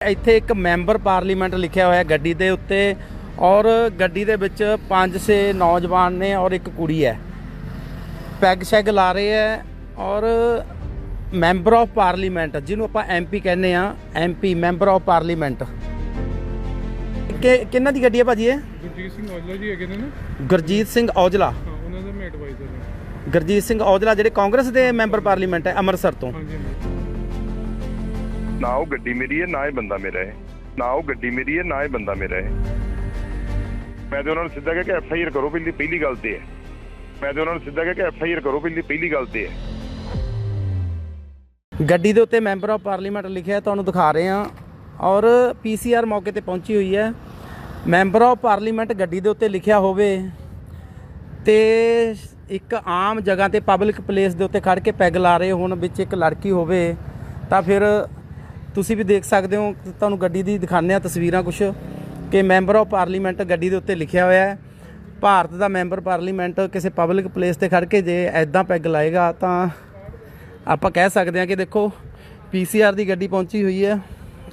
ਇੱਥੇ ਇੱਕ member parliament ਲਿਖਿਆ ਹੋਇਆ ਗੱਡੀ ਦੇ ਉੱਤੇ ਔਰ ਗੱਡੀ ਦੇ ਵਿੱਚ ਪੰਜ ਛੇ ਨੌਜਵਾਨ ਨੇ ਔਰ ਇੱਕ ਕੁੜੀ ਹੈ। ਪੈਗ ਸ਼ੈਗ ਲਾ ਰਹੇ ਹੈ ਔਰ ਮੈਂਬਰ ਆਫ ਪਾਰਲੀਮੈਂਟ ਜਿਹਨੂੰ ਆਪਾਂ ਐਮਪੀ ਕਹਿੰਦੇ ਆ ਐਮਪੀ ਮੈਂਬਰ ਆਫ ਪਾਰਲੀਮੈਂਟ। ਕਿ ਕਿੰਨਾ ਦੀ ਗੱਡੀ ਹੈ ਭਾਜੀ ਇਹ? ਗੁਰਜੀਤ ਸਿੰਘ ਔਜਲਾ ਜੀ ਹੈਗੇ ਨੇ ਨਾ। ਗੁਰਜੀਤ ਸਿੰਘ ਔਜਲਾ। ਹਾਂ ਉਹਨਾਂ ਦਾ ਮੈਂ ਐਡਵਾਈਜ਼ਰ ਹਾਂ। ਗੁਰਜੀਤ ਸਿੰਘ ਔਜਲਾ ਜਿਹੜੇ ਕਾਂਗਰਸ ਦੇ ਮੈਂਬਰ ਪਾਰਲੀਮੈਂਟ ਹੈ ਅੰਮ੍ਰਿਤਸਰ ਤੋਂ। ਹਾਂਜੀ ਹਾਂਜੀ। ਨਾ ਉਹ ਗੱਡੀ ਮੇਰੀ ਹੈ, ਨਾ ਇਹ ਬੰਦਾ ਮੇਰਾ ਹੈ। ਨਾ ਉਹ ਗੱਡੀ ਮੇਰੀ ਹੈ, ਨਾ ਇਹ ਬੰਦਾ ਮੇਰਾ ਹੈ। ਮੈਂ ਤੇ ਉਹਨਾਂ ਨੂੰ ਸਿੱਧਾ ਕਿਹਾ ਕਿ ਐਫ ਆਈ ਆਰ ਕਰੋ, ਪਹਿਲੀ ਪਹਿਲੀ ਗੱਲ ਤੇ ਹੈ। ਮੈਂ ਤੇ ਉਹਨਾਂ ਨੂੰ ਸਿੱਧਾ ਕਿਹਾ ਕਿ ਐਫ ਆਈ ਆਰ ਕਰੋ, ਪਹਿਲੀ ਪਹਿਲੀ ਗੱਲ ਤੇ ਹੈ। ਗੱਡੀ ਦੇ ਉੱਤੇ ਮੈਂਬਰ ਆਫ ਪਾਰਲੀਮੈਂਟ ਲਿਖਿਆ ਤੁਹਾਨੂੰ ਦਿਖਾ ਰਹੇ ਹਾਂ। ਔਰ ਪੀਸੀਆਰ ਮੌਕੇ ਤੇ ਪਹੁੰਚੀ ਹੋਈ ਹੈ। ਮੈਂਬਰ ਆਫ ਪਾਰਲੀਮੈਂਟ ਗੱਡੀ ਦੇ ਉੱਤੇ ਲਿਖਿਆ ਹੋਵੇ ਤੇ ਇੱਕ ਆਮ ਜਗ੍ਹਾ ਤੇ ਪਬਲਿਕ ਪਲੇਸ ਦੇ ਉੱਤੇ ਖੜ ਕੇ ਪੈਗ ਲਾ ਰਹੇ ਹੋਣ ਵਿੱਚ ਇੱਕ ਲੜਕੀ ਹੋਵੇ ਤਾਂ ਫਿਰ ਤੁਸੀਂ ਵੀ ਦੇਖ ਸਕਦੇ ਹੋ, ਤੁਹਾਨੂੰ ਗੱਡੀ ਦੀ ਦਿਖਾਉਂਦੇ ਆ ਤਸਵੀਰਾਂ ਕੁਝ ਕਿ ਮੈਂਬਰ ਆਫ ਪਾਰਲੀਮੈਂਟ ਗੱਡੀ ਦੇ ਉੱਤੇ ਲਿਖਿਆ ਹੋਇਆ ਹੈ। ਭਾਰਤ ਦਾ ਮੈਂਬਰ ਪਾਰਲੀਮੈਂਟ ਕਿਸੇ ਪਬਲਿਕ ਪਲੇਸ ਤੇ ਖੜ ਕੇ ਜੇ ਐਦਾਂ ਪੈਗ ਲਾਏਗਾ ਤਾਂ ਆਪਾਂ ਕਹਿ ਸਕਦੇ ਹਾਂ ਕਿ ਦੇਖੋ ਪੀਸੀਆਰ ਦੀ ਗੱਡੀ ਪਹੁੰਚੀ ਹੋਈ ਹੈ।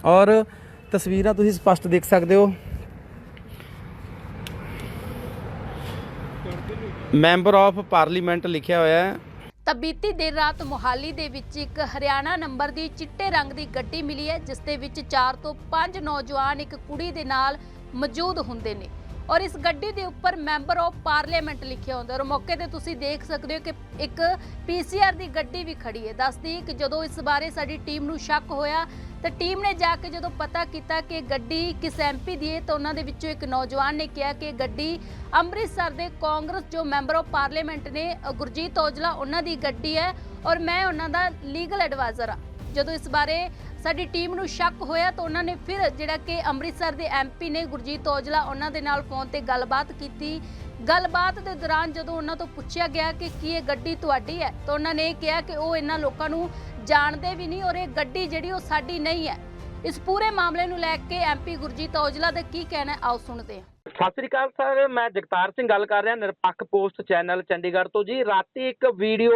ਔਰ ਤਸਵੀਰਾਂ ਤੁਸੀਂ ਸਪਸ਼ਟ ਦੇਖ ਸਕਦੇ ਹੋ। ਮੈਂਬਰ ਆਫ ਪਾਰਲੀਮੈਂਟ ਲਿਖਿਆ ਹੋਇਆ ਹੈ। ਤਾਂ ਬੀਤੀ ਦੇਰ ਰਾਤ ਮੋਹਾਲੀ ਦੇ ਵਿੱਚ ਇੱਕ ਹਰਿਆਣਾ ਨੰਬਰ ਦੀ ਚਿੱਟੇ ਰੰਗ ਦੀ ਗੱਡੀ ਮਿਲੀ ਹੈ, ਜਿਸ ਦੇ ਵਿੱਚ 4 ਤੋਂ 5 ਨੌਜਵਾਨ ਇੱਕ ਕੁੜੀ ਦੇ ਨਾਲ ਮੌਜੂਦ ਹੁੰਦੇ ਨੇ। ਔਰ ਇਸ ਗੱਡੀ ਦੇ ਉੱਪਰ ਮੈਂਬਰ ਆਫ ਪਾਰਲੀਮੈਂਟ ਲਿਖਿਆ ਹੁੰਦਾ ਔਰ ਮੌਕੇ ਤੇ ਤੁਸੀਂ ਦੇਖ ਸਕਦੇ ਹੋ ਕਿ ਇੱਕ ਪੀਸੀਆਰ ਦੀ ਗੱਡੀ ਵੀ ਖੜੀ ਹੈ। ਦੱਸਦੀ ਕਿ ਜਦੋਂ ਇਸ ਬਾਰੇ ਸਾਡੀ ਟੀਮ ਨੂੰ ਸ਼ੱਕ ਹੋਇਆ ਤਾਂ ਟੀਮ ਨੇ ਜਾ ਕੇ ਜਦੋਂ ਪਤਾ ਕੀਤਾ ਕਿ ਗੱਡੀ ਕਿਸ ਐਮਪੀ ਦੀ ਹੈ, ਤਾਂ ਉਹਨਾਂ ਦੇ ਵਿੱਚੋਂ ਇੱਕ ਨੌਜਵਾਨ ਨੇ ਕਿਹਾ ਕਿ ਗੱਡੀ ਅੰਮ੍ਰਿਤਸਰ ਦੇ ਕਾਂਗਰਸ ਜੋ ਮੈਂਬਰ ਆਫ ਪਾਰਲੀਮੈਂਟ ਨੇ ਗੁਰਜੀਤ ਔਜਲਾ, ਉਹਨਾਂ ਦੀ ਗੱਡੀ ਹੈ ਔਰ ਮੈਂ ਉਹਨਾਂ ਦਾ ਲੀਗਲ ਐਡਵਾਈਜ਼ਰ ਆ ਜਦੋਂ ਇਸ ਬਾਰੇ ਸਾਡੀ ਟੀਮ ਨੂੰ ਸ਼ੱਕ ਹੋਇਆ, ਤਾਂ ਉਹਨਾਂ ਨੇ ਫਿਰ ਜਿਹੜਾ ਕਿ ਅੰਮ੍ਰਿਤਸਰ ਦੇ ਐਮਪੀ ਨੇ, ਗੁਰਜੀਤ ਔਜਲਾ, ਉਹਨਾਂ ਦੇ ਨਾਲ ਫੋਨ ਤੇ ਗੱਲਬਾਤ ਕੀਤੀ। ਗੱਲਬਾਤ ਦੇ ਦੌਰਾਨ ਜਦੋਂ ਉਹਨਾਂ ਤੋਂ ਪੁੱਛਿਆ ਗਿਆ ਕਿ ਕੀ ਇਹ ਗੱਡੀ ਤੁਹਾਡੀ ਹੈ, ਤਾਂ ਉਹਨਾਂ ਨੇ ਕਿਹਾ ਕਿ ਉਹ ਇਹਨਾਂ ਲੋਕਾਂ ਨੂੰ ਜਾਣਦੇ ਵੀ ਨਹੀਂ ਔਰ ਇਹ ਗੱਡੀ ਜਿਹੜੀ ਉਹ ਸਾਡੀ ਨਹੀਂ ਹੈ। ਇਸ ਪੂਰੇ ਮਾਮਲੇ ਨੂੰ ਲੈ ਕੇ ਐਮਪੀ ਗੁਰਜੀਤ ਔਜਲਾ ਦਾ ਕੀ ਕਹਿਣਾ ਹੈ? ਆਓ ਸੁਣਦੇ ਹਾਂ। ਸਤਿ ਸ੍ਰੀ ਅਕਾਲ ਸਰ, ਮੈਂ ਜਗਤਾਰ ਸਿੰਘ ਗੱਲ ਕਰ ਰਿਹਾ ਨਿਰਪੱਖ ਪੋਸਟ ਚੈਨਲ ਚੰਡੀਗੜ੍ਹ ਤੋਂ ਜੀ। ਰਾਤੀ ਇੱਕ ਵੀਡੀਓ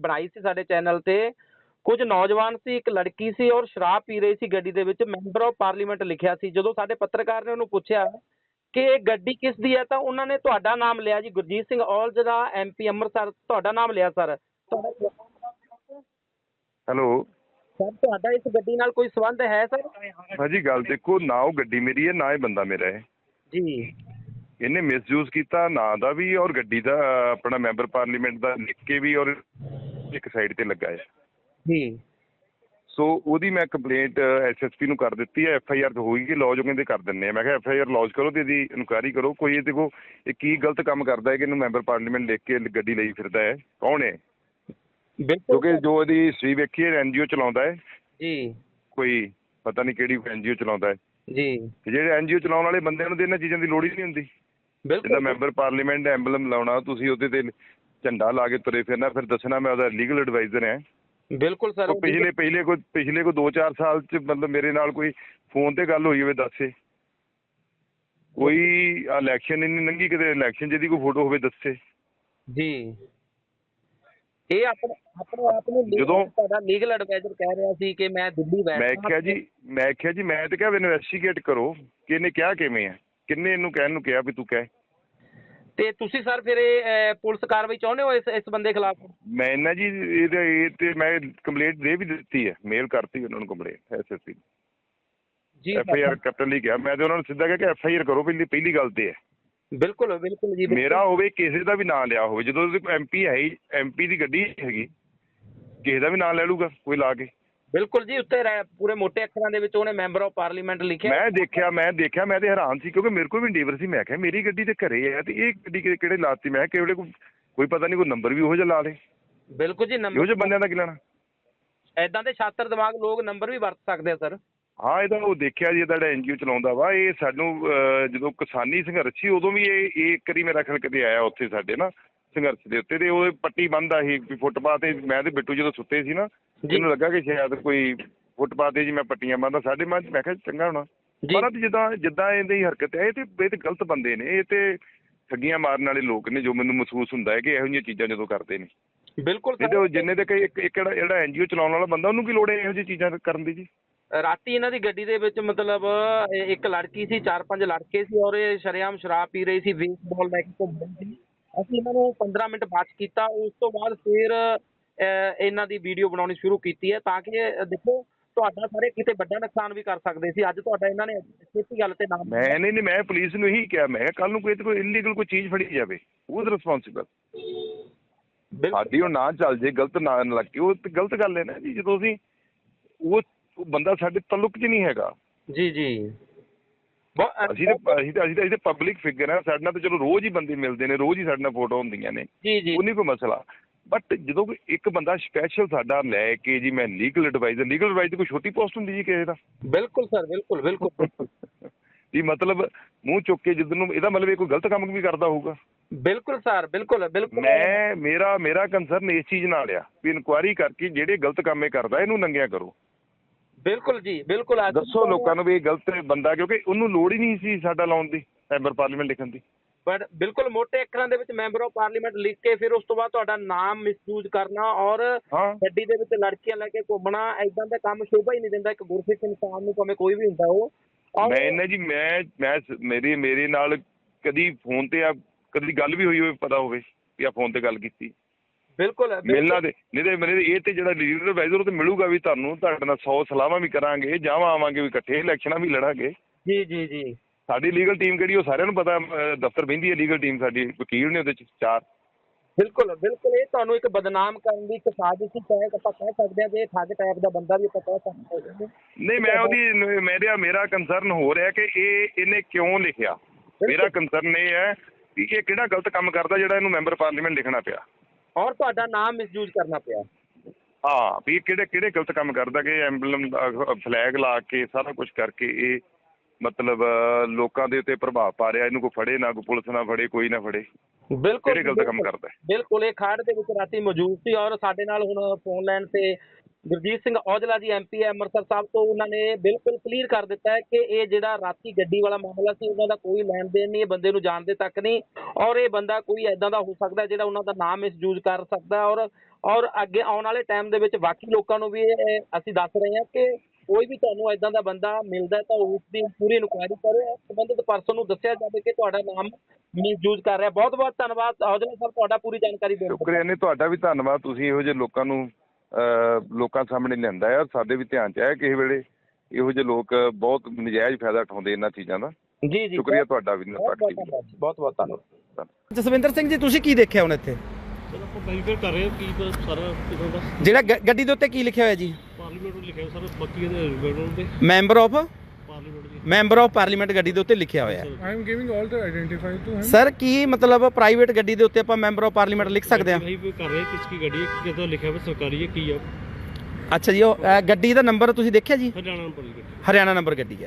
ਬਣਾਈ ਸੀ ਸਾਡੇ ਚੈਨਲ ਤੇ। ਕੁਝ ਨੌਜਵਾਨ ਸੀ, ਇੱਕ ਲੜਕੀ ਸੀ ਔਰ ਸ਼ਰਾਬ ਪੀ ਰਹੀ ਸੀ ਗੱਡੀ ਦੇ ਵਿੱਚ। ਮੈਂਬਰ ਆਫ ਪਾਰਲੀਮੈਂਟ ਲਿਖਿਆ ਸੀ। ਜਦੋਂ ਸਾਡੇ ਪੱਤਰਕਾਰ ਨੇ ਉਹਨੂੰ ਪੁੱਛਿਆ ਕਿ ਇਹ ਗੱਡੀ ਕਿਸ ਦੀ ਹੈ, ਤਾਂ ਉਹਨਾਂ ਨੇ ਤੁਹਾਡਾ ਨਾਮ ਲਿਆ ਜੀ। ਗੁਰਜੀਤ ਸਿੰਘ ਔਲਜ ਦਾ ਐਮਪੀ ਅੰਮ੍ਰਿਤਸਰ, ਤੁਹਾਡਾ ਨਾਮ ਲਿਆ ਸਰ। ਹੈਲੋ। ਸਰ ਤੁਹਾਡਾ ਇਸ ਗੱਡੀ ਨਾਲ ਕੋਈ ਸੰਬੰਧ ਹੈ ਸਰ? ਭਾਜੀ ਗੱਲ ਦੇਖੋ ਨਾ ਉਹ ਗੱਡੀ ਮੇਰੀ ਹੈ ਨਾ ਇਹ ਬੰਦਾ ਮੇਰਾ ਹੈ। ਜੀ। ਇਹਨੇ ਮਿਸਯੂਜ਼ ਕੀਤਾ ਨਾ ਦਾ ਵੀ ਔਰ ਗੱਡੀ ਦਾ ਅਹ, ਆਪਣਾ ਮੈਂਬਰ ਪਾਰਲੀਮੈਂਟ ਦਾ ਲਿਖ ਕੇ ਵੀ ਔਰ ਇੱਕ ਸਾਈਡ ਤੇ ਲੱਗਾ ਹੈ। ਜੀ। ਸੋ ਉਹਦੀ ਮੈਂ ਕੰਪਲੇਂਟ ਐਸਐਸਪੀ ਨੂੰ ਕਰ ਦਿੱਤੀ ਹੈ ਐਫ ਆਈ ਆਰ ਹੋਈ ਕਿ ਲੌਜ ਕਹਿੰਦੇ ਕਰ ਦਿੰਨੇ ਆ। ਮੈਂ ਕਿਹਾ ਐਫ ਆਈ ਆਰ ਲੌਜ ਕਰੋ ਤੇ ਇਹਦੀ ਇਨਕੁਆਇਰੀ ਕਰੋ। ਕੋਈ ਇਹ ਦੇਖੋ ਇਹ ਕੀ ਗਲਤ ਕੰਮ ਕਰਦਾ ਹੈ ਕਿ ਇਹਨੂੰ ਮੈਂਬਰ ਪਾਰਲੀਮੈਂਟ ਲਿਖ ਕੇ ਗੱਡੀ ਲਈ ਫਿਰਦਾ ਹੈ? ਕੌਣ ਹੈ? ਕਿਉਂਕਿ ਜੋ ਇਹਦੀ ਹਿਸਟਰੀ ਵੇਖੀ ਹੈ ਐਨਜੀਓ ਚਲਾਉਂਦਾ ਹੈ। ਜੀ। ਕੋਈ ਪਤਾ ਨਹੀਂ ਕਿਹੜੀ ਐਨਜੀਓ ਚਲਾਉਂਦਾ ਹੈ। ਜੀ। ਤੇ ਜਿਹੜੇ ਐਨਜੀਓ ਚਲਾਉਣ ਵਾਲੇ ਬੰਦਿਆਂ ਨੂੰ ਤਾਂ ਇਹਨਾਂ ਚੀਜ਼ਾਂ ਦੀ ਲੋੜ ਹੀ ਨਹੀਂ ਹੁੰਦੀ। ਬਿਲਕੁਲ। ਮੈਂਬਰ ਪਾਰਲੀਮੈਂਟ ਐਂਬਲਮ ਲਾਉਣਾ ਤੁਸੀਂ ਉਹਦੇ ਤੇ ਝੰਡਾ ਲਾ ਕੇ ਤੁਰੇ ਫਿਰਨਾ ਫਿਰ ਦੱਸਣਾ ਮੈਂ ਉਹਦਾ ਲੀਗਲ ਐਡਵਾਈਜ਼ਰ ਹਾਂ ਬਿਲਕੁਲ ਸਰ। ਪਿਛਲੇ ਪਹਿਲੇ ਕੋਈ ਪਿਛਲੇ ਕੋਈ 2-4 ਸਾਲ ਚ ਮਤਲਬ ਮੇਰੇ ਨਾਲ ਕੋਈ ਫੋਨ ਤੇ ਗੱਲ ਹੋਈ ਹੋਵੇ ਦੱਸੇ ਕੋਈ ਇਲੈਕਸ਼ਨ ਨਹੀਂ ਲੰਘੀ ਕਿਤੇ ਇਲੈਕਸ਼ਨ ਜਿਹਦੀ ਕੋਈ ਫੋਟੋ ਹੋਵੇ ਦੱਸੇ ਜੀ। ਇਹ ਆਪਣੇ ਆਪਣੇ ਆਪ ਨੂੰ ਜਦੋਂ- ਤੁਹਾਡਾ ਲੀਗਲ ਐਡਵਾਈਜ਼ਰ ਕਹਿ ਰਿਹਾ ਸੀ ਕਿ ਮੈਂ ਦਿੱਲੀ ਬੈਠਾ ਮੈਂ ਕਿਹਾ ਜੀ ਮੈਂ ਕਿਹਾ ਜੀ ਮੈਂ ਤੇ ਕਿਹਾ ਵੀ ਇਨਵੈਸਟੀਗੇਟ ਕਰੋ ਕਿ ਇਹਨੇ ਕਿਹਾ ਕਿਵੇਂ ਆ ਕਿੰਨੇ ਇਹਨੂੰ ਕਹਿਣ ਨੂੰ ਕਿਹਾ ਵੀ ਤੂੰ ਕਹਿ। ਤੇ ਤੁਸੀਂ ਸਰ ਫਿਰ ਇਹ ਪੁਲਿਸ ਕਾਰਵਾਈ ਚਾਹੁੰਦੇ ਹੋ ਇਸ ਇਸ ਬੰਦੇ ਖਿਲਾਫ? ਮੈਂ ਨਾ ਜੀ ਇਹਦੇ ਇਹ ਤੇ ਮੈਂ ਕੰਪਲੇਂਟ ਦੇ ਵੀ ਦਿੱਤੀ ਹੈ ਮੇਲ ਕਰਤੀ ਉਹਨਾਂ ਨੂੰ complaint SSP ji F I R ਕੱਟਣ ਲਈ ਕਿਹਾ। ਮੈਂ ਤੇ ਉਹਨਾਂ ਨੂੰ ਸਿੱਧਾ ਕਿਹਾ ਕਿ ਐਫ ਆਈ ਆਰ ਕਰੋ ਪਹਿਲੀ ਪਹਿਲੀ ਗੱਲ ਤੇ ਹੈ। ਬਿਲਕੁਲ ਬਿਲਕੁਲ ਜੀ ਬਿਲਕੁਲ। ਮੇਰਾ ਹੋਵੇ ਕਿਸੇ ਦਾ ਵੀ ਨਾਂ ਲਿਆ ਹੋਵੇ ਜਦੋਂ ਐਮਪੀ ਹੈ ਹੀ ਐਮਪੀ ਦੀ ਗੱਡੀ ਹੈਗੀ ਕਿਸੇ ਦਾ ਵੀ ਨਾਂ ਲੈ ਲੂਗਾ ਕੋਈ ਲਾ ਕੇ। ਬਿਲਕੁਲ ਜੀ ਉੱਤੇ ਰਹਿ- ਪੂਰੇ ਮੋٹے ਅੱਖਰਾਂ ਦੇ ਵਿੱਚ ਉਹਨੇ ਮੈਂਬਰ ਆਫ ਪਾਰਲੀਮੈਂਟ ਲਿਖਿਆ। ਮੈਂ ਦੇਖਿਆ ਮੈਂ ਦੇਖਿਆ ਮੈਂ ਤੇ ਹੈਰਾਨ ਸੀ ਕਿਉਂਕਿ ਮੇਰੇ ਕੋਲ ਵੀ ਡੀਵਰ ਸੀ ਮੈਂ ਕਿਹਾ ਮੇਰੀ ਗੱਡੀ ਤੇ ਘਰੇ ਹੈ ਤੇ ਇਹ ਗੱਡੀ ਕਿ- ਕਿਹੜੇ ਲਾਤੀ? ਮੈਂ ਕਿਹਾ ਕਿਹੜੇ ਕੋਈ ਕੋਈ ਪਤਾ ਨਹੀਂ ਕੋਈ ਨੰਬਰ ਵੀ ਉਹੋ ਜਿਹਾ ਲਾ ਲੇ। ਬਿਲਕੁਲ ਜੀ ਇਹੋ ਨੰਬਰ ਜਿਹੇ ਬੰਦਿਆਂ ਦਾ ਕੀ ਲੈਣਾ? ਐਦਾਂ ਦੇ ਛਾਤਰ ਦਿਮਾਗ ਲੋਕ ਨੰਬਰ ਵੀ ਵਰਤ ਸਕਦੇ ਆ ਸਰ। ਹਾਂ ਇਹਦਾ ਉਹ ਦੇਖਿਆ ਜੀ ਇਹਦਾ ਜਿਹੜਾ ਐਨਜੀਓ ਚਲਾਉਂਦਾ ਵਾ ਇਹ ਸਾਨੂੰ ਜਦੋਂ ਕਿਸਾਨੀ ਸੰਘਰਸ਼ ਸੀ ਉਦੋਂ ਵੀ ਇਹ ਇਹ ਇੱਕ ਵਾਰੀ ਮੇਰਾ ਖਿਆਲ ਕਿਤੇ ਆਇਆ ਉੱਥੇ ਸਾਡੇ ਨਾ ਸੰਘਰਸ਼ ਦੇ ਉੱਤੇ ਤੇ ਉਹ ਪੱਟੀ ਬੰਨਦਾ ਸੀ ਵੀ ਫੁੱਟਪਾਥ ਤੇ ਮੈਂ ਤੇ ਬਿੱਟੂ ਜਦੋਂ ਸੁੱਤੇ ਸੀ ਨਾ ਜੀ। ਮੈਨੂੰ ਲੱਗਾ ਕਿ ਸ਼ਾਇਦ ਕੋਈ ਫੁੱਟਪਾਥ ਤੇ ਜੀ ਮੈਂ ਪੱਟੀਆਂ ਬੰਨਦਾ ਸਾਡੇ ਮਨ ਚ ਮੈਂ ਕਿਹਾ ਚੰਗਾ ਹੋਣਾ ਜੀ। ਪਰ ਅੱਜ ਜਿੱਦਾਂ ਜਿੱਦਾਂ ਇਹਦੀ ਹਰਕਤ ਹੈ ਇਹ ਤੇ ਇਹ ਤੇ ਗਲਤ ਬੰਦੇ ਨੇ ਇਹ ਤੇ ਠੱਗੀਆਂ ਮਾਰਨ ਵਾਲੇ ਲੋਕ ਨੇ ਜੋ ਮੈਨੂੰ ਮਹਿਸੂਸ ਹੁੰਦਾ ਹੈ ਕਿ ਇਹੋ ਜਿਹੀਆਂ ਚੀਜ਼ਾਂ ਜਦੋਂ ਕਰਦੇ ਨੇ ਬਿਲਕੁਲ ਤੇ ਜਿੰਨੇ ਦੇ ਇੱਕ ਇੱਕ ਜਿਹੜਾ ਜਿਹੜਾ ਐਨਜੀਓ ਚਲਾਉਣ ਵਾਲਾ ਬੰਦਾ ਉਹਨੂੰ ਕੀ ਲੋੜ ਹੈ ਇਹੋ ਜਿਹੀ ਚੀਜ਼ਾਂ ਕਰਨ ਦੀ ਜੀ ਰਾਤੀ ਇਹਨਾਂ ਦੀ ਗੱਡੀ ਦੇ ਵਿੱਚ ਮਤਲਬ ਇੱਕ ਲੜਕੀ ਸੀ ਚਾਰ ਪੰਜ ਲੜਕੇ ਸੀ ਔਰ ਇਹ ਸ਼ਰੇਆਮ ਸ਼ਰਾਬ ਪੀ ਰਹੀ ਸੀ ਬੇਸਬਾਲ ਲੈ ਕੇ ਘੁੰਮ ਰਹੀ ਸੀ ਅਸੀਂ ਇਹਨਾਂ ਨੂੰ 15 ਮਿੰਟ ਬਾਅਦ ਕੀਤਾ ਉਸ ਤੋਂ ਬਾਅਦ ਫਿਰ ਇਹਨਾਂ ਦੀ ਵੀਡੀਓ ਬਣਾਉਣੀ ਸ਼ੁਰੂ ਕੀਤੀ ਹੈ ਤਾਂ ਕਿ ਦੇਖੋ ਤੁਹਾਡਾ ਸਾਰੇ ਕਿਤੇ ਵੱਡਾ ਨੁਕਸਾਨ ਵੀ ਕਰ ਸਕਦੇ ਸੀ। ਅੱਜ ਤੁਹਾਡਾ ਇਹਨਾਂ ਨੇ ਛੇਤੀ ਗੱਲ ਤੇ ਨਾਮ ਮੈਂ ਨਹੀਂ ਨਹੀਂ ਮੈਂ ਪੁਲਿਸ ਨੂੰ ਇਹੀ ਕਿਹਾ ਮੈਂ ਕੱਲ ਨੂੰ ਕੋਈ ਤੇ ਕੋਈ ਇਲੀਗਲ ਕੋਈ ਚੀਜ਼ ਫੜੀ ਜਾਵੇ ਉਹ ਰਿਸਪੌਂਸਿਬਲ ਬਿਲਕੁਲ। ਸਾਡੀ ਉਹ ਨਾ ਚੱਲ ਜੇ ਗਲਤ ਨਾ ਲੱਗੇ ਉਹ ਤੇ ਗਲਤ ਗੱਲ ਹੈ ਨਾ ਜੀ ਜਦੋਂ ਅਸੀਂ ਉਹ ਉਹ ਬੰਦਾ ਸਾਡੇ ਤਾਲੁਕ 'ਚ ਨਹੀਂ ਹੈਗਾ। ਜੀ ਜੀ। ਅਸੀਂ ਤੇ ਅਸੀਂ ਤੇ ਅਸੀਂ ਤੇ ਪਬਲਿਕ ਫਿਗਰ ਆ ਸਾਡੇ ਨਾਲ ਤਾਂ ਚਲੋ ਰੋਜ਼ ਹੀ ਬੰਦੇ ਮਿਲਦੇ ਨੇ ਰੋਜ਼ ਹੀ ਸਾਡੇ ਨਾਲ ਫੋਟੋ ਹੁੰਦੀਆਂ ਨੇ। ਜੀ ਜੀ। ਉਹ ਨਹੀਂ ਕੋਈ ਮਸਲਾ। ਬਟ ਜਦੋਂ ਕੋਈ ਇੱਕ ਬੰਦਾ ਸਪੈਸ਼ਲ ਸਾਡਾ ਲੈ ਕੇ ਜੀ ਮੈਂ ਲੀਗਲ ਐਡਵਾਈਜ਼ਰ ਲੀਗਲ ਐਡਵਾਈਜ਼ ਕੋਈ ਛੋਟੀ ਪੋਸਟ ਹੁੰਦੀ ਜੀ ਕਿਸੇ ਦਾ? ਬਿਲਕੁਲ ਸਰ ਬਿਲਕੁਲ ਬਿਲਕੁਲ। ਜੀ ਮਤਲਬ ਮੂੰਹ ਚੁੱਕ ਕੇ ਜਿੱਦ ਨੂੰ ਇਹਦਾ ਮਤਲਬ ਇਹ ਕੋਈ ਗਲਤ ਕੰਮ ਵੀ ਕਰਦਾ ਹੋਊਗਾ? ਬਿਲਕੁਲ ਸਰ ਬਿਲਕੁਲ ਬਿਲਕੁਲ। ਮੈਂ ਮੇਰਾ ਮੇਰਾ ਕੰਸਰਨ ਇਸ ਚੀਜ਼ ਨਾਲ ਆ ਵੀ ਇਨਕੁਆਇਰੀ ਕਰਕੇ ਜਿਹੜੇ ਗਲਤ ਕੰਮ ਇਹ ਕਰਦਾ ਇਹਨੂੰ ਨੰਗਿਆ ਕਰੋ। ਬਿਲਕੁਲ ਜੀ ਬਿਲਕੁਲ ਅੱਜ ਦੱਸੋ ਲੋਕਾਂ ਨੂੰ ਵੀ ਇਹ ਗਲਤ ਬੰਦਾ ਕਿਉਂਕਿ ਉਹਨੂੰ ਲੋੜ ਹੀ ਨਹੀਂ ਸੀ ਸਾਡਾ ਲਾਉਣ ਦੀ ਮੈਂਬਰ ਪਾਰਲੀਮੈਂਟ ਲਿਖਣ ਦੀ। ਬਟ ਬਿਲਕੁਲ ਮੋٹے ਅੱਖਰਾਂ ਦੇ ਵਿੱਚ ਮੈਂਬਰ ਆਫ ਪਾਰਲੀਮੈਂਟ ਲਿਖ ਕੇ ਫਿਰ ਉਸ ਤੋਂ ਬਾਅਦ ਤੁਹਾਡਾ ਨਾਮ ਮਿਸਯੂਜ਼ ਕਰਨਾ ਔਰ ਗੱਡੀ ਦੇ ਵਿੱਚ ਲੜਕੀਆਂ ਲੈ ਕੇ ਘੁੰਮਣਾ ਐਦਾਂ ਦਾ ਕੰਮ ਸ਼ੋਭਾ ਹੀ ਨਹੀਂ ਦਿੰਦਾ ਇੱਕ ਗੁਰਸਿੱਖ ਇਨਸਾਨ ਨੂੰ ਭਾਵੇਂ ਕੋਈ ਵੀ ਹੁੰਦਾ ਉਹ। ਮੈਂ ਇਹਨਾਂ ਜੀ ਮੈਂ ਮੈਂ ਮੇਰੀ ਮੇਰੇ ਨਾਲ ਕਦੀ ਫੋਨ ਤੇ ਆ ਕਦੀ ਗੱਲ ਵੀ ਹੋਈ ਹੋਵੇ ਪਤਾ ਹੋਵੇ ਵੀ ਆ ਫੋਨ ਤੇ ਗੱਲ ਕੀਤੀ। ਬਿਲਕੁਲ ਮਿਲਣਾ ਦੇ ਨਹੀਂ ਤੇ ਮੇਰੇ ਇਹ ਤੇ ਜਿਹੜਾ ਲੀਡਰ ਐਡਵਾਈਜ਼ਰ ਉਹ ਤੇ ਮਿਲੂਗਾ ਵੀ ਤੁਹਾਨੂੰ ਤੁਹਾਡੇ ਨਾਲ 100 ਸਲਾਹਾਂ ਵੀ ਕਰਾਂਗੇ ਜਾਵਾਂ ਆਵਾਂਗੇ ਵੀ ਇਕੱਠੇ ਇਲੈਕਸ਼ਨਾਂ ਵੀ ਲੜਾਂਗੇ। ਜੀ ਜੀ ਜੀ। ਸਾਡੀ ਲੀਗਲ ਟੀਮ ਕਿਹੜੀ ਉਹ ਸਾਰਿਆਂ ਨੂੰ ਪਤਾ ਦਫ਼ਤਰ ਬਹਿੰਦੀ ਹੈ ਲੀਗਲ ਟੀਮ ਸਾਡੀ ਵਕੀਲ ਨੇ ਉਹਦੇ ਚ ਚਾਰ। ਬਿਲਕੁਲ ਬਿਲਕੁਲ ਇਹ ਤੁਹਾਨੂੰ ਇੱਕ ਬਦਨਾਮ ਕਰਨ ਦੀ ਇੱਕ ਸਾਜ਼ਿਸ਼ ਹੀ ਕਹਿ ਆਪਾਂ ਕਹਿ ਸਕਦੇ ਹਾਂ ਕਿ ਇਹ ਠੱਗ ਟਾਈਪ ਦਾ ਬੰਦਾ ਵੀ ਆਪਾਂ ਕਹਿ ਸਕਦੇ ਹਾਂ। ਨਹੀਂ ਮੈਂ ਉਹਦੀ ਮੇਰਾ ਮੇਰਾ ਕੰਸਰਨ ਹੋ ਰਿਹਾ ਕਿ ਇਹ ਇਹਨੇ ਕਿਉਂ ਲਿਖਿਆ? ਮੇਰਾ ਕੰਸਰਨ ਇਹ ਹੈ ਕਿ ਇਹ ਕਿਹੜਾ ਗਲਤ ਕੰਮ ਕਰਦਾ ਜਿਹੜਾ ਇਹਨੂੰ ਮੈਂਬਰ ਪਾਰਲੀਮੈਂਟ ਲਿਖਣਾ ਪਿਆ? ਔਰ ਤੁਹਾਡਾ ਨਾਮ ਮਿਸਯੂਜ਼ ਕਰਨਾ ਪਿਆ ਹਾਂ ਵੀ ਕਿਹੜੇ ਕਿਹੜੇ ਗਲਤ ਕੰਮ ਕਰਦਾ ਕਿ ਐਮਬਲਮ ਫਲੈਗ ਲਾ ਕੇ ਸਾਰਾ ਕੁਝ ਕਰਕੇ ਇਹ ਮਤਲਬ ਲੋਕਾਂ ਦੇ ਉੱਤੇ ਪ੍ਰਭਾਵ ਪਾ ਰਿਹਾ ਇਹਨੂੰ ਕੋਈ ਫੜੇ ਨਾ ਕੋਈ ਪੁਲਿਸ ਨਾ ਫੜੇ ਕੋਈ ਨਾ ਫੜੇ ਬਿਲਕੁਲ ਕਿਹੜੇ ਗਲਤ ਕੰਮ। ਕਰਦਾ? ਬਿਲਕੁਲ ਇਹ ਖਾੜ ਦੇ ਵਿੱਚ ਰਾਤੀ ਮੌਜੂਦ ਸੀ ਔਰ ਸਾਡੇ ਨਾਲ ਹੁਣ ਫੋਨ ਲਾਈਨ ਤੇ ਗੁਰਜੀਤ ਸਿੰਘ ਔਜਲਾ ਜੀ ਐਮਪੀ ਹੈ ਅੰਮ੍ਰਿਤਸਰ ਸਾਹਿਬ ਤੋਂ ਉਹਨਾਂ ਨੇ ਬਿਲਕੁਲ ਕਲੀਅਰ ਕਰ ਦਿੱਤਾ ਹੈ ਕਿ ਇਹ ਜਿਹੜਾ ਰਾਤੀ ਗੱਡੀ ਵਾਲਾ ਮਾਮਲਾ ਸੀ, ਉਹਨਾਂ ਦਾ ਕੋਈ ਲੈਣ ਦੇਣ ਨਹੀਂ, ਇਹ ਬੰਦੇ ਨੂੰ ਜਾਣਦੇ ਤੱਕ ਨਹੀਂ ਔਰ ਇਹ ਬੰਦਾ ਕੋਈ ਐਦਾਂ ਦਾ ਹੋ ਸਕਦਾ ਜਿਹੜਾ ਉਹਨਾਂ ਦਾ ਨਾਮ ਮਿਸਯੂਜ਼ ਕਰ ਸਕਦਾ ਔਰ ਔਰ ਅੱਗੇ ਆਉਣ ਵਾਲੇ ਟਾਈਮ ਦੇ ਵਿੱਚ ਬਾਕੀ ਲੋਕਾਂ ਨੂੰ ਵੀ ਇਹ ਅਸੀਂ ਦੱਸ ਰਹੇ ਹਾਂ ਕਿ ਕੋਈ ਵੀ ਤੁਹਾਨੂੰ ਐਦਾਂ ਦਾ ਬੰਦਾ ਮਿਲਦਾ ਤਾਂ ਉਸ ਦੀ ਪੂਰੀ ਇਨਕੁਆਇਰੀ ਕਰੋ ਸੰਬੰਧਿਤ ਪਰਸਨ ਨੂੰ ਦੱਸਿਆ ਜਾਵੇ ਕਿ ਤੁਹਾਡਾ ਨਾਮ ਮਿਸਯੂਜ਼ ਕਰ ਰਿਹਾ ਬਹੁਤ ਬਹੁਤ ਧੰਨਵਾਦ ਔਜਲਾ ਸਾਹਿਬ, ਤੁਹਾਡਾ ਪੂਰੀ ਜਾਣਕਾਰੀ ਦੇਣ ਲਈ। ਸ਼ੁਕਰੀਆ ਨੇ ਤੁਹਾਡਾ ਵੀ ਧੰਨਵਾਦ। ਤੁਸੀਂ ਇਹੋ ਜਿਹੇ ਲੋਕਾਂ ਨੂੰ ਲੋਕਾਂ ਸਾਹਮਣੇ ਲਿਆਂਦਾ ਹੈ ਸਾਡੇ ਵੀ ਧਿਆਨ ਚ ਆਇਆ ਕਿਸੇ ਵੇਲੇ ਇਹੋ ਜਿਹੇ ਲੋਕ ਬਹੁਤ ਨਜਾਇਜ਼ ਫਾਇਦਾ ਉਠਾਉਂਦੇ ਇਹਨਾਂ ਚੀਜ਼ਾਂ ਦਾ। ਜੀ ਜੀ। ਸ਼ੁਕਰੀਆ ਤੁਹਾਡਾ ਵੀ ਬਹੁਤ ਬਹੁਤ ਧੰਨਵਾਦ ਬਹੁਤ ਬਹੁਤ ਧੰਨਵਾਦ। ਜਸਵਿੰਦਰ ਸਿੰਘ ਜੀ ਤੁਸੀਂ ਕੀ ਦੇਖਿਆ ਹੁਣ ਇੱਥੇ? ਦਾ ਜਿਹੜਾ ਗੱਡੀ ਦੇ ਉੱਤੇ ਕੀ ਲਿਖਿਆ ਹੋਇਆ ਜੀ? ਪਾਰਲੀਮੈਂਟ ਨੂੰ ਲਿਖਿਆ ਸਰ ਬਾਕੀ ਇਹਦੇ ਰਿਗਾਰਡਿੰਗ ਤੇ ਮੈਂਬਰ ਆਫ ਦੀ ਮੈਂਬਰ ਆਫ ਪਾਰਲੀਮੈਂਟ ਗੱਡੀ ਦੇ ਉੱਤੇ ਲਿਖਿਆ ਹੋਇਆ ਹੈ। I am giving all the identify to him sir ਕੀ ਮਤਲਬ ਪ੍ਰਾਈਵੇਟ ਗੱਡੀ ਦੇ ਉੱਤੇ ਆਪਾਂ ਮੈਂਬਰ ਆਫ ਪਾਰਲੀਮੈਂਟ ਲਿਖ ਸਕਦੇ ਹਾਂ? ਵੈਰੀਫਾਈ ਕਰ ਰਹੇ ਕਿਸ ਕੀ ਗੱਡੀ ਹੈ ਕਿਦੋਂ ਲਿਖਿਆ ਹੋਇਆ ਸਰਕਾਰੀ ਹੈ ਕੀ ਆ ਅੱਛਾ ਜੀ ਉਹ ਅ, ਗੱਡੀ ਦਾ ਨੰਬਰ ਤੁਸੀਂ ਦੇਖਿਆ ਜੀ? ਹਰਿਆਣਾ ਨੰਬਰ ਦੀ ਗੱਡੀ। ਹਰਿਆਣਾ ਨੰਬਰ ਗੱਡੀ ਹੈ।